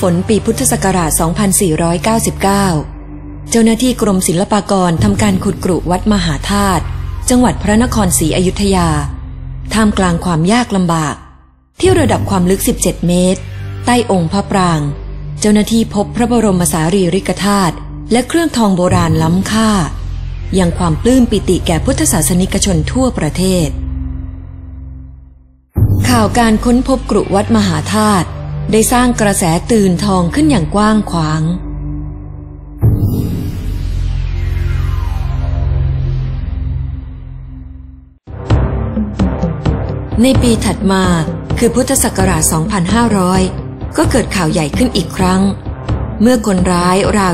ฝนปีพุทธศักราช 2499 เจ้าหน้าที่กรมศิลปากรทำการขุดกรุวัดมหาธาตุจังหวัดพระนครศรีอยุธยา ท่ามกลางความยากลำบาก ที่ระดับความลึก 17 เมตร ใต้องค์พระปราง เจ้าหน้าที่พบพระบรมสารีริกธาตุและเครื่องทองโบราณล้ำค่า ยังความปลื้มปิติแก่พุทธศาสนิกชนทั่วประเทศ ข่าวการค้นพบกรุวัดมหาธาตุ ได้สร้างกระแสตื่นทองขึ้นอย่างกว้างขวาง ในปีถัดมาคือพุทธศักราช 2500 ก็เกิดข่าวใหญ่ขึ้นอีกครั้ง เมื่อคนร้ายราว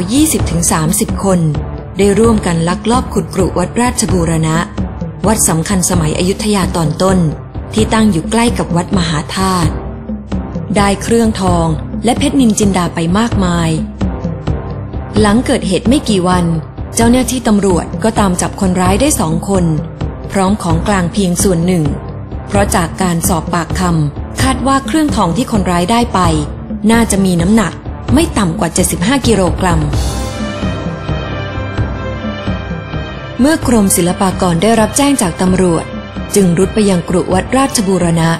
20-30 คน ได้ร่วมกันลักลอบขุดกรุวัดราชบูรณะ วัดสำคัญสมัยอยุธยาตอนต้น ที่ตั้งอยู่ใกล้กับวัดมหาธาตุ ได้เครื่องทองและเพชรนินจินดาไปมากมาย หลังเกิดเหตุไม่กี่วัน เจ้าหน้าที่ตำรวจก็ตามจับคนร้ายได้สองคน พร้อมของกลางเพียงส่วนหนึ่ง เพราะจากการสอบปากคำคาดว่าเครื่องทองที่คนร้ายได้ไป น่าจะมีน้ำหนักไม่ต่ำกว่า 75 กิโลกรัม เมื่อกรมศิลปากรได้รับแจ้งจากตำรวจ จึงรุดไปยังกรุวัดราชบูรณะ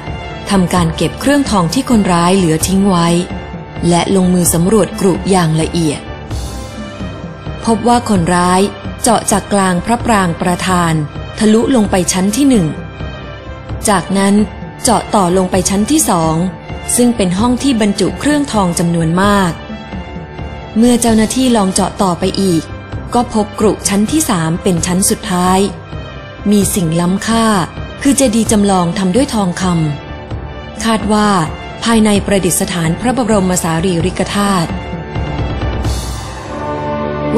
ทำการเก็บเครื่องทองที่คนร้ายเหลือทิ้งไว้ และลงมือสำรวจกรุอย่างละเอียด พบว่าคนร้ายเจาะจากกลางพระปรางประธาน ทะลุลงไปชั้นที่หนึ่ง จากนั้นเจาะต่อลงไปชั้นที่สองซึ่งเป็นห้องที่บรรจุเครื่องทองจำนวนมาก เมื่อเจ้าหน้าที่ลองเจาะต่อไปอีก ก็พบกรุชั้นที่สามเป็นชั้นสุดท้าย มีสิ่งล้ำค่า คือเจดีย์จำลองทำด้วยทองคำ คาดว่าภายในประดิษฐานพระบรมสารีริกธาตุ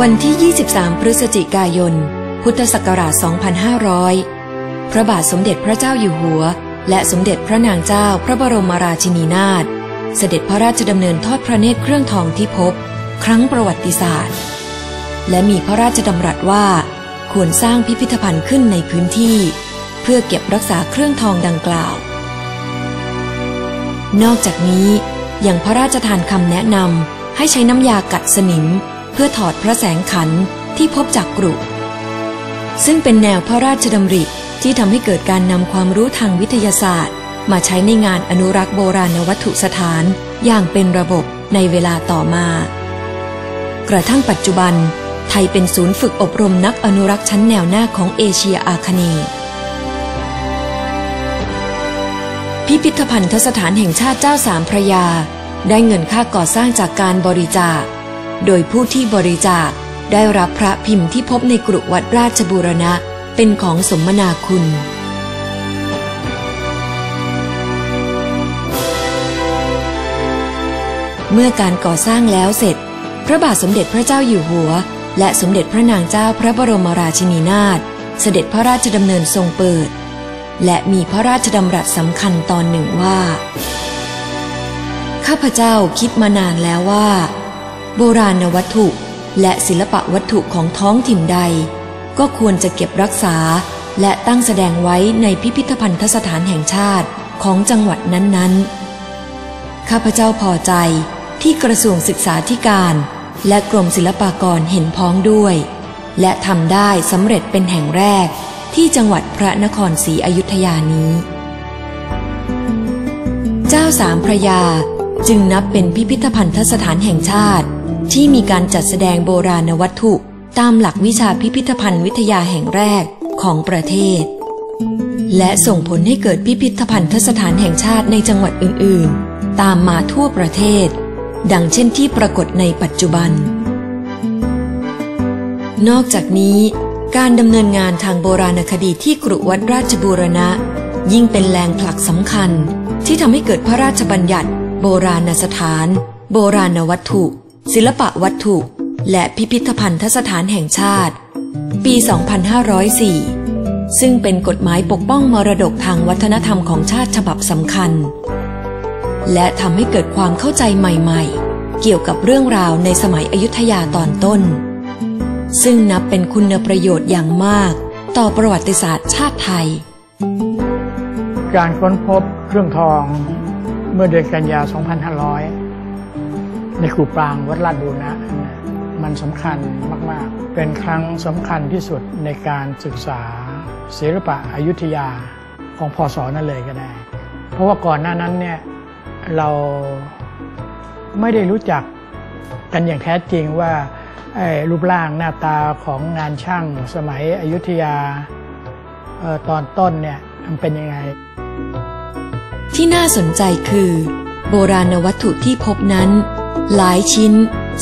วันที่ 23 พฤศจิกายน พุทธศักราช 2500 พระบาทสมเด็จพระเจ้าอยู่หัว และสมเด็จพระนางเจ้าพระบรมราชินีนาถเสด็จพระราชดำเนินทอดพระเนตรเครื่องทองที่พบ ครั้งประวัติศาสตร์ และมีพระราชดำรัสว่าควรสร้างพิพิธภัณฑ์ขึ้นในพื้นที่ เพื่อเก็บรักษาเครื่องทองดังกล่าว นอกจากนี้ยังพระราชทานคำแนะนำให้ใช้น้ำยากัดสนิม เพื่อถอดพระแสงขันที่พบจากกรุ ซึ่งเป็นแนวพระราชดำริที่ทำให้เกิดการนำความรู้ทางวิทยาศาสตร์ มาใช้ในงานอนุรักษ์โบราณวัตถุสถานอย่างเป็นระบบในเวลาต่อมา กระทั่งปัจจุบัน ไทยเป็นศูนย์ฝึกอบรมนักอนุรักษ์ชั้นแนวหน้าของเอเชียอาคเนย์ พิพิธภัณฑสถานแห่งชาติเจ้าสามพระยา ได้เงินค่าก่อสร้างจากการบริจาค โดยผู้ที่บริจาคได้รับพระพิมพ์ที่พบในกรุวัดราชบูรณะเป็นของสมนาคุณเมื่อการก่อสร้างแล้วเสร็จ พระบาทสมเด็จพระเจ้าอยู่หัว และสมเด็จพระนางเจ้าพระบรมราชินีนาถเสด็จพระราชดำเนินทรงเปิด และมีพระราชดำรัสสำคัญตอนหนึ่งว่า ข้าพเจ้าคิดมานานแล้วว่า โบราณวัตถุและศิลปะวัตถุของท้องถิ่นใด ก็ควรจะเก็บรักษาและตั้งแสดงไว้ในพิพิธภัณฑสถานแห่งชาติของจังหวัดนั้นๆ ข้าพเจ้าพอใจที่กระทรวงศึกษาธิการ และกรมศิลปากรเห็นพ้องด้วย และทำได้สำเร็จเป็นแห่งแรก ที่จังหวัดพระนครศรีอยุธยานี้ เจ้าสามพระยาจึงนับเป็นพิพิธภัณฑสถานแห่งชาติ ที่มีการจัดแสดงโบราณวัตถุ ตามหลักวิชาพิพิธภัณฑ์วิทยาแห่งแรกของประเทศ และส่งผลให้เกิดพิพิธภัณฑสถานแห่งชาติในจังหวัดอื่นๆ ตามมาทั่วประเทศ ดังเช่นที่ปรากฏในปัจจุบันนอกจากนี้ การดำเนินงานทางโบราณคดีที่กรุวัดราชบูรณะ ยิ่งเป็นแรงผลักสำคัญ ที่ทำให้เกิดพระราชบัญญัติ โบราณสถาน โบราณวัตถุ ศิลปะวัตถุ และพิพิธภัณฑสถานแห่งชาติ ปี 2504 ซึ่งเป็นกฎหมายปกป้องมรดกทางวัฒนธรรมของชาติฉบับสำคัญ และทำให้เกิดความเข้าใจใหม่ ๆ เกี่ยวกับเรื่องราวในสมัยอยุธยาตอนต้น ซึ่งนับเป็นคุณประโยชน์อย่างมาก ต่อประวัติศาสตร์ชาติไทย การค้นพบเครื่องทองเมื่อเดือนกันยา 2500 ในครูปรางวัดลาดบูรณะมันสำคัญมาก ๆ เป็นครั้งสำคัญที่สุดในการศึกษาศิลปะอายุทยาของพศนั่นเลยก็ได้ เพราะว่าก่อนหน้านั้นเนี่ยเราไม่ได้รู้จักกันอย่างแท้จริงว่า รูปร่างหน้าตาของงานช่างสมัยอยุธยาออตอนต้นเนี่ยมันเป็นยังไง ที่น่าสนใจคือ โบราณวัตถุที่พบนั้น หลายชิ้น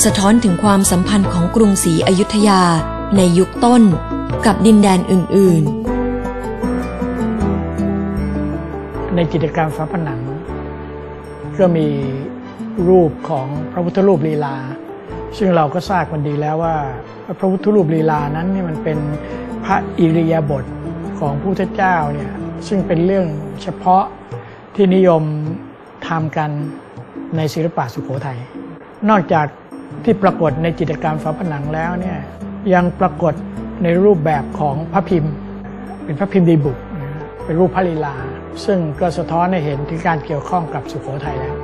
สะท้อนถึงความสัมพันธ์ของกรุงศรีอยุธยาในยุคต้นกับดินแดนอื่น ๆ ในจิตรกรรมฝาผนัง ก็มีรูปของพระพุทธรูปลีลา ซึ่งเราก็ทราบกันดีแล้วว่า พระพุทธรูปลีลานั้นนี่มันเป็นพระอิริยาบถของพระพุทธเจ้าเนี่ยซึ่งเป็นเรื่องเฉพาะที่นิยมทำกันในศิลปะสุโขทัย นอกจากที่ปรากฏในจิตรกรรมฝาผนังแล้วเนี่ยยังปรากฏในรูปแบบของพระพิมพ์ เป็นพระพิมพ์ดีบุกเป็นรูปพระลีลา ซึ่งก็สะท้อนให้เห็นถึงการเกี่ยวข้องกับสุโขทัยแล้ว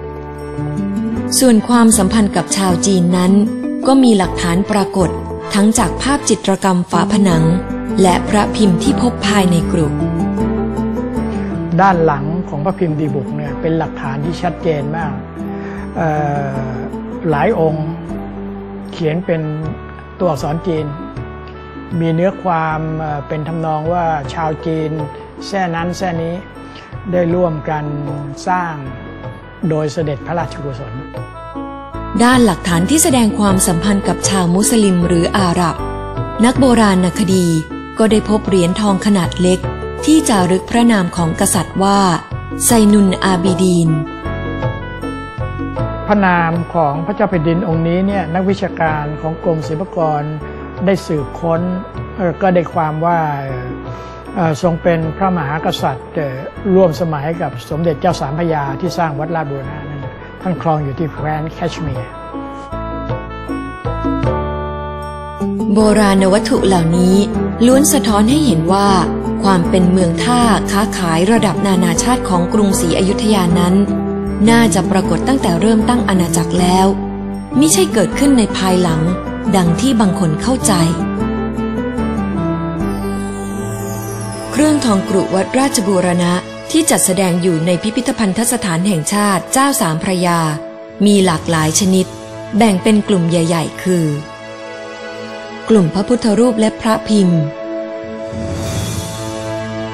ส่วนความสัมพันธ์กับชาวจีนนั้น ก็มีหลักฐานปรากฏทั้งจากภาพจิตรกรรมฝาผนัง และพระพิมพ์ที่พบภายในกรุด้านหลังของพระพิมพ์ดีบุกเนี่ยเป็นหลักฐานที่ชัดเจนมาก หลายองค์เขียนเป็นตัวอักษรจีน มีเนื้อความเป็นทำนองว่าชาวจีนแท่นั้นแท่นี้ได้ร่วมกันสร้าง โดยเสด็จพระราชกุศล ด้านหลักฐานที่แสดงความสัมพันธ์กับชาวมุสลิมหรืออาหรับ นักโบราณนคดีก็ได้พบเหรียญทองขนาดเล็ก ที่จารึกพระนามของกษัตริย์ว่า ไซนุนอาบิดีน พระนามของพระเจ้าแผ่นดินองค์นี้เนี่ยนักวิชาการของกรมศิลปากรได้สืบค้นก็ได้ความว่า ทรงเป็นพระมหากษัตริย์ร่วมสมัยกับสมเด็จเจ้าสามพระยาที่สร้างวัดลาดบูรณะนั้นท่านครองอยู่ที่แคว้นแคชเมียร์โบราณวัตถุเหล่านี้ล้วนสะท้อนให้เห็นว่า ความเป็นเมืองท่าค้าขายระดับนานาชาติของกรุงศรีอยุธยานั้น น่าจะปรากฏตั้งแต่เริ่มตั้งอาณาจักรแล้ว มิใช่เกิดขึ้นในภายหลัง ดังที่บางคนเข้าใจ เครื่องทองกรุวัดราชบูรณะที่จัดแสดงอยู่ในพิพิธภัณฑสถานแห่งชาติเจ้าสามพระยา มีหลากหลายชนิด แบ่งเป็นกลุ่มใหญ่ ๆ คือ กลุ่มพระพุทธรูปและพระพิมพ์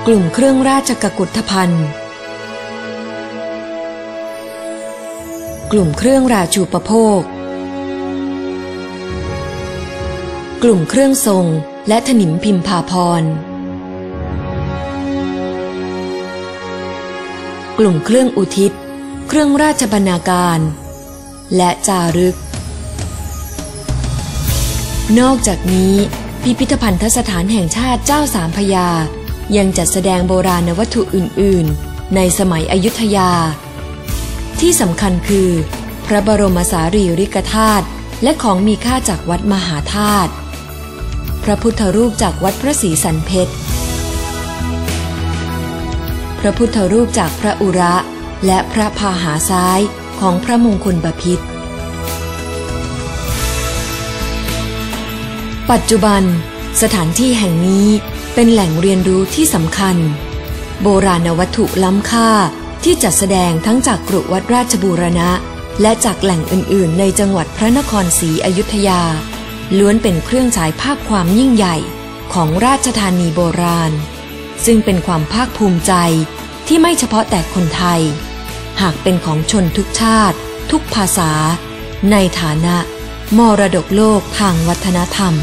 กลุ่มเครื่องราชกกุฏภัณฑ์ กลุ่มเครื่องราชูปโภค กลุ่มเครื่องทรงและถนิมพิมพาพร กลุ่มเครื่องอุทิศ เครื่องราชบรรณาการ และจารึก นอกจากนี้พิพิธภัณฑสถานแห่งชาติเจ้าสามพยา ยังจัดแสดงโบราณวัตถุอื่น ๆ ในสมัยอยุธยา ที่สำคัญคือ พระบรมสารีริกธาตุและของมีค่าจากวัดมหาธาตุพระพุทธรูปจากวัดพระศรีสันเพชร พระพุทธรูปจากพระอุระ และพระพาหาซ้ายของพระมงคลบพิษปัจจุบัน สถานที่แห่งนี้เป็นแหล่งเรียนรู้ที่สำคัญ โบราณวัตถุล้ำค่าที่จัดแสดงทั้งจากกรุวัดราชบูรณะ และจากแหล่งอื่นๆ ในจังหวัดพระนครศรีอยุธยา ล้วนเป็นเครื่องฉายภาพความยิ่งใหญ่ของราชธานีโบราณ ซึ่งเป็นความภาคภูมิใจที่ไม่เฉพาะแต่คนไทย หากเป็นของชนทุกชาติ ทุกภาษา ในฐานะ มรดกโลกทางวัฒนธรรม